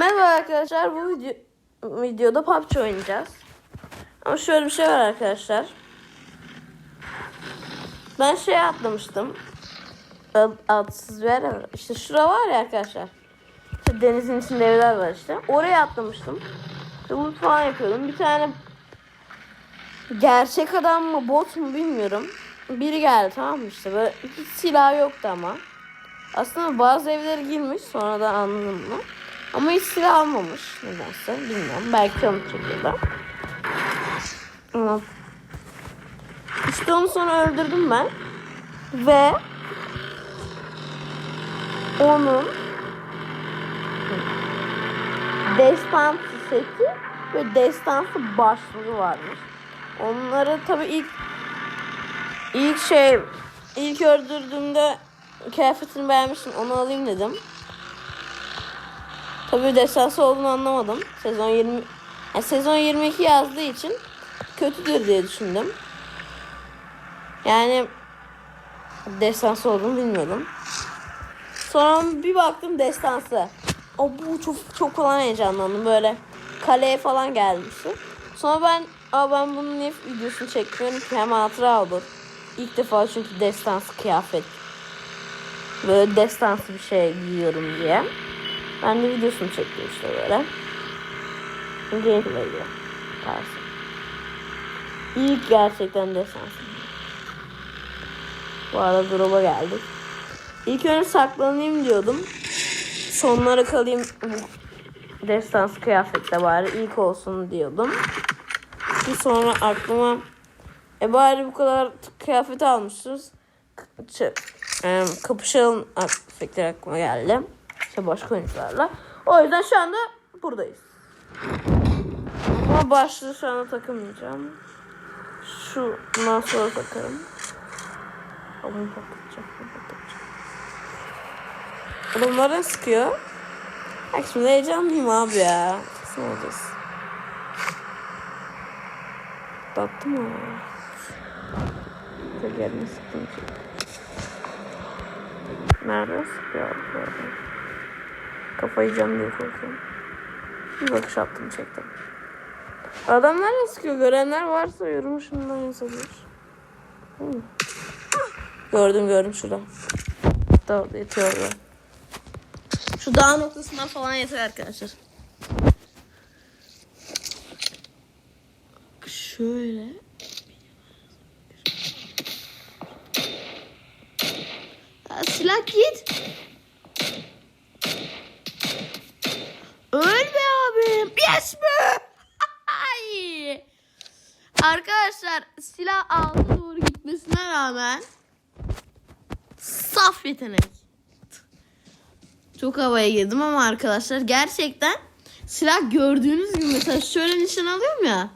Merhaba arkadaşlar bu video, videoda PUBG oynayacağız. Ama şöyle bir şey var arkadaşlar. Ben şey atlamıştım. Ad, adsız bir yer var. İşte şura var ya arkadaşlar. İşte denizin içinde evler var işte. Oraya atlamıştım. İşte loot falan yapıyordum. Bir tane gerçek adam mı bot mu bilmiyorum. Biri geldi tamam mı işte böyle hiç silah yoktu ama. Aslında bazı evlere girmiş sonradan anladım bunu. Ama hiç silah almamış nedense bilmiyorum. Belki çekiyorlar. Ama işte onu sonra öldürdüm ben. Ve onun destansı seti ve destansı başlığı varmış. Onları tabii ilk ilk şey ilk öldürdüğümde kıyafetini beğenmiştim. Onu alayım dedim. Tabii destansı olduğunu anlamadım. Sezon 20 yani sezon 22 yazdığı için kötüdür diye düşündüm. Yani destansı olduğunu bilmiyordum. Sonra bir baktım destansı. O bu çok çok falan heyecanlandım böyle kaleye falan gelmişti. Sonra ben Aa ben bunun niye videosunu çekmiyorum ki hem hatıra olur. İlk defa çünkü destansı kıyafet. Böyle destansı bir şey giyiyorum diye. Ben de videosunu çektim işte böyle. Gameplay'de tarzı. İlk gerçekten destansı. Bu arada drop'a geldik. İlk önce saklanayım diyordum. Sonlara kalayım destans kıyafetle bari ilk olsun diyordum. Bir sonra aklıma e bari bu kadar kıyafet almışsınız. K- e, kapışalım fikri aklıma geldi. İşte başka oyuncularla. O yüzden şu anda buradayız. Ama başlığı şu anda takılmayacağım. Şundan sonra takarım. Ama patlatacağım. patlatacağım. Adamlar sıkıyor? Bak şimdi heyecanlıyım abi ya. Kesin olacağız. Tattı mı? Tekerini sıktım ki. Nerede sıkıyor arada? Kafayı yiyeceğim diye korkuyorum. Bir bakış attım çektim. Adamlar ne sıkıyor? Görenler varsa yorumu şundan yazabilir. Hmm. Gördüm gördüm şurada. Da yatıyor orada. Şu dağ noktasından falan yeter arkadaşlar. Şöyle. Arkadaşlar silah alta doğru gitmesine rağmen saf yetenek. Çok havaya girdim ama arkadaşlar gerçekten silah gördüğünüz gibi mesela şöyle nişan alıyorum ya.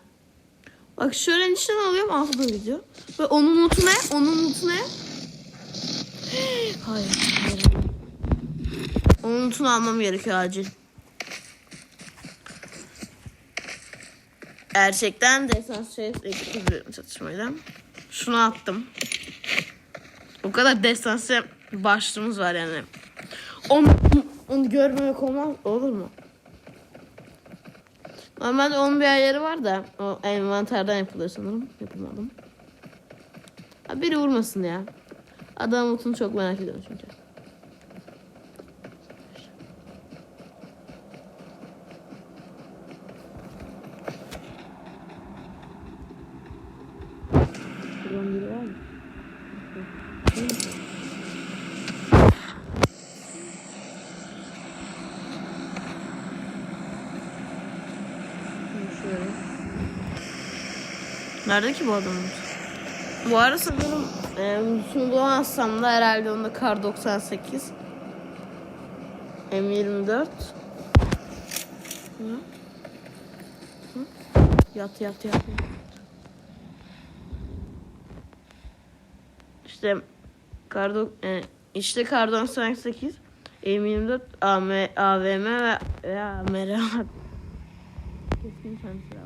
Bak şöyle nişan alıyorum altta doğru gidiyor. Ve onun notu ne? Onun notu ne? Hayır. Onun notunu almam gerekiyor acil. Gerçekten desans şey ekliyorum çatışmayla. Şunu attım. O kadar destansı başlığımız var yani. Onu, onu görmemek olmaz olur mu? Normalde onun bir ayarı var da o envanterden yapılıyor sanırım. Yapamadım. Ha, biri vurmasın ya. Adam mutunu çok merak ediyorum çünkü. Buradan biri var mı? Şöyle. Nerede ki bu adam? Bu ara sanırım e, Mutunu bulamazsam da herhalde onda kar 98. M24. Hı? Hı? Yat yat yat. İşte kar do- e, işte kar 98 M24 AM, AVM ve, ve AMR var. Kesin sen sıra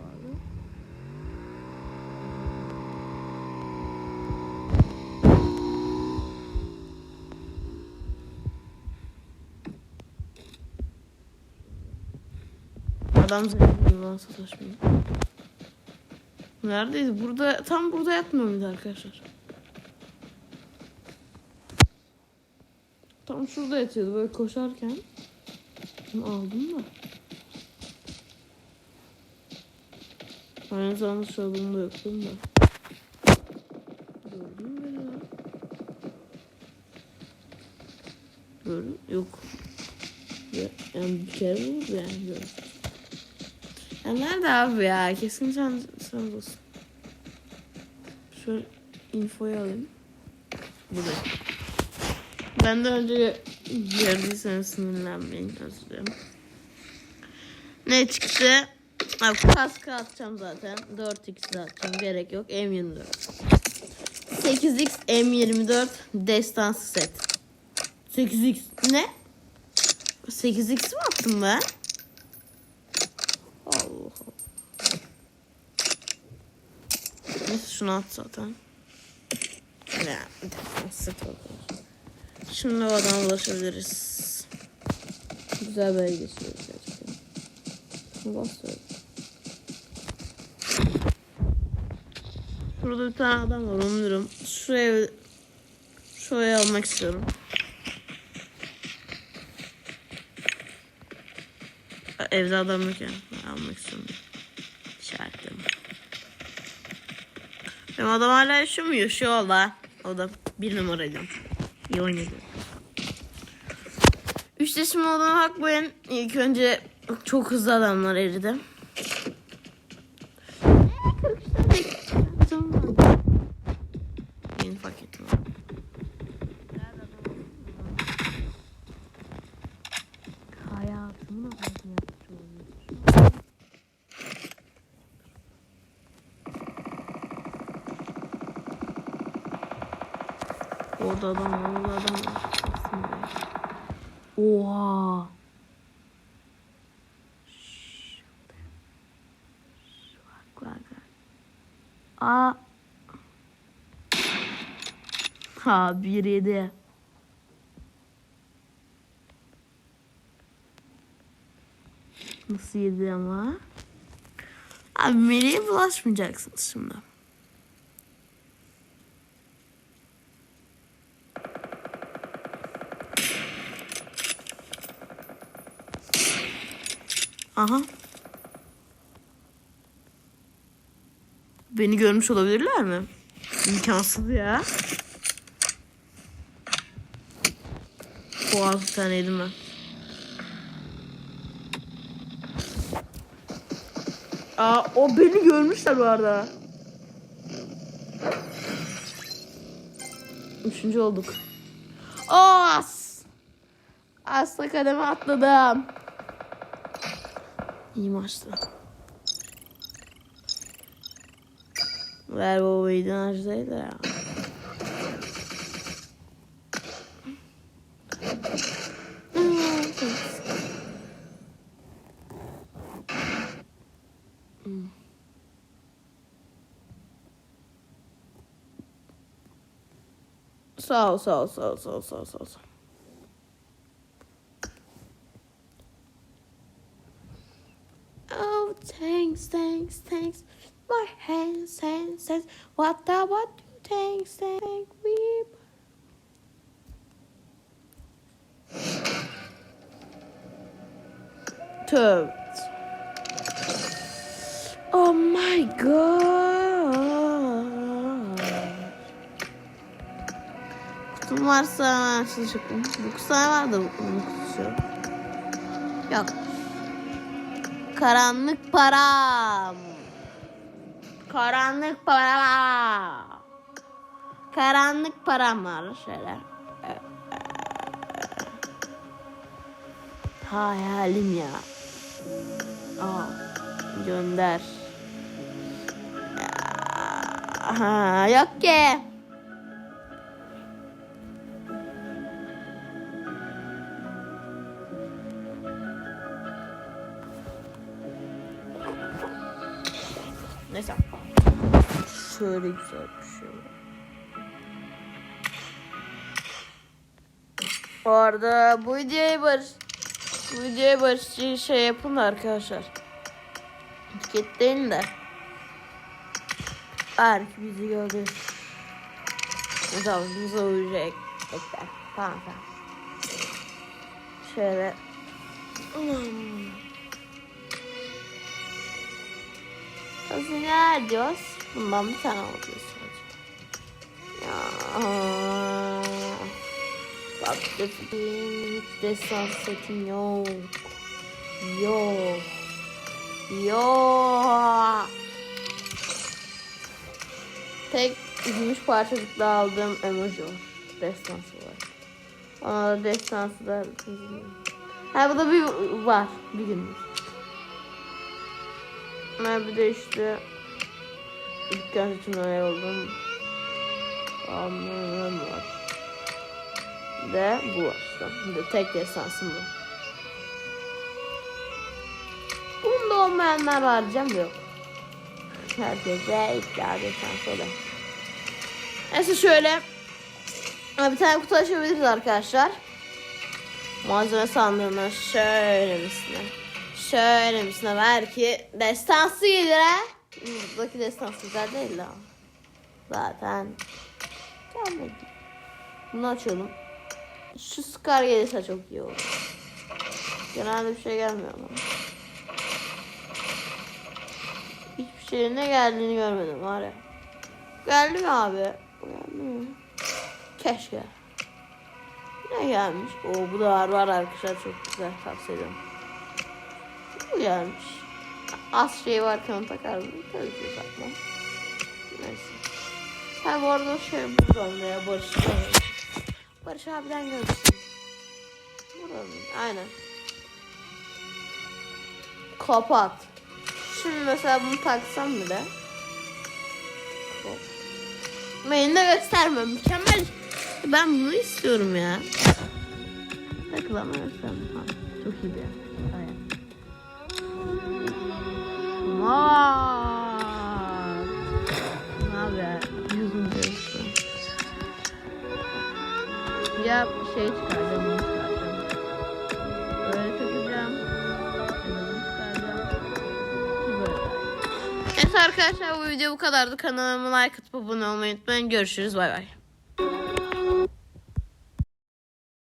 Adam zengin lan sataşmıyor. Neredeyiz? Burada tam burada yatmıyor muydu arkadaşlar? Tam şurada yatıyordu böyle koşarken. Bunu aldım da. Aynı zamanda şalımda yoktum da. Gördün Yok. Ya, yani bir kere vurdu yani gördüm. Ya nerede abi ya? Kesin sen sen olsun. Şöyle infoyu alayım. Burada. Benden önce gördüyseniz sinirlenmeyin özür dilerim. Ne çıktı? Abi kaskı atacağım zaten. 4x de atacağım. Gerek yok. M24. 8x M24 destansı set. 8x ne? 8x mi attım ben? Neyse şunu at zaten. Ya bir dakika set bakalım. Şimdi o adama ulaşabiliriz. Güzel bir geçiyoruz gerçekten. Basıyorum. Şurada bir tane adam var onu diyorum. Şu ev şu evi almak istiyorum. Evde adam yok yani. Almak istiyorum. Benim adam hala yaşıyor mu? Yaşıyor valla. O da bir numaraydı. İyi oynadı. Üçte şimdi olduğuna bakmayın. İlk önce çok hızlı adamlar eridi. Orada adam var, orada adam var. Oha. Aa. Ha bir yedi. Nasıl yedi ama? Abi Melih'e bulaşmayacaksınız şimdi. Aha. Beni görmüş olabilirler mi? İmkansız ya. Boğaz bir tane yedim. Aa, o beni görmüşler bu arada. Üçüncü olduk. As! Asla kademe atladım. İyi maçtı. Ver babayı harcaydı ya. Sağ ol, sağ ol, sağ ol, sağ ol, sağ ol, sağ ol. Thanks, thanks, thanks. My hands, hands, hands. What the, what do thanks, thanks, we. Tövbe. Oh my god. Kutum varsa açılacak mı? Bu kutular vardı bunun kutusu. Yok. Karanlık param. Karanlık para. Karanlık param var şöyle. Hayalim ya. Aa, gönder. Ha, yok ki. Şöyle güzel bir şey var. Bu arada bu videoyu barış bu videoyu barış şey yapın da arkadaşlar. Etiketleyin de. Belki bizi görür. Hesabımıza uyacak. Bekler. Tamam tamam. Şöyle. Hmm. Hazine diyoruz. Bundan bir tane alıyoruz. Ya. Bak benim destan setim yok. Yok. Yok. Tek gümüş parçacıkla aldığım emoji var. Destansı var. Ona da destansı da Ha bu da bir var. Bir günlük. Ben bir de işte dükkan için oldum. Anlamam var. De bu var işte. Bir de tek destansım bu. Bunda olmayanlar var canım yok. Herkese iddia destansı oluyor. Neyse şöyle bir tane kutu açabiliriz arkadaşlar. Malzeme sandığına şöyle misine. Şöyle misine belki destansı gelir ha. Buradaki destansı güzel değil ama. Zaten. Gelmedi. Bunu açalım. Şu Scar gelirse çok iyi olur. Genelde bir şey gelmiyor ama. Hiçbir şeyin ne geldiğini görmedim var ya. Geldi mi abi? Geldi mi? Keşke. Ne gelmiş? Oo bu da var var arkadaşlar çok güzel tavsiye ederim. Bu gelmiş. Az şey varken onu takardım. Tabii ki takmam. Neyse. Ha bu arada şey buradan ya Barış. Barış abiden görmüştüm. Buradan aynen. Kapat. Şimdi mesela bunu taksam bile. Hop. Beni de gösterme. Mükemmel. Ben bunu istiyorum ya. Ha, çok iyi bir yer. Aynen. Ya şey çıkaracağım. Evet arkadaşlar bu video bu kadardı. Kanalıma like atıp abone olmayı unutmayın. Görüşürüz. Bay bay.